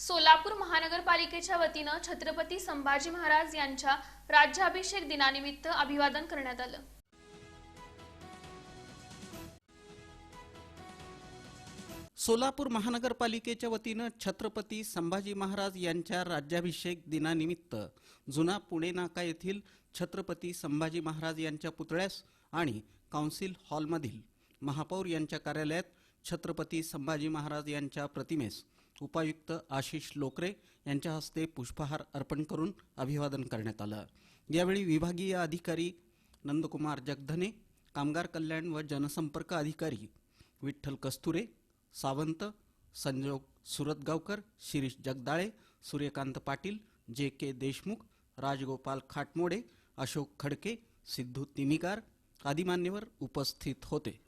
सोलापूर महानगरपालिकेच्या वतीनं छत्रपती संभाजी महाराज यांच्या राज्याभिषेक दिनानिमित्त अभिवादन करण्यात आलं. सोलापूर महानगरपालिकेच्या वतीनं छत्रपती संभाजी महाराज यांच्या राज्याभिषेक दिनानिमित्त जुना पुणे नाका येथील छत्रपती संभाजी महाराज यांच्या पुतळ्यास आणि काउन्सिल हॉलमधील महापौर यांच्या कार्यालयात छत्रपती संभाजी महाराज यांच्या प्रतिमेस उपायुक्त आशिष लोकरे यांच्या हस्ते पुष्पहार अर्पण करून अभिवादन करण्यात आलं. यावेळी विभागीय अधिकारी नंदकुमार जगधने कामगार कल्याण व जनसंपर्क अधिकारी विठ्ठल कस्तुरे सावंत संजोग सुरतगावकर शिरीष जगदाळे सूर्यकांत पाटील जे के देशमुख राजगोपाल खाटमोडे अशोक खडके सिद्धू तिमिकार आदी मान्यवर उपस्थित होते.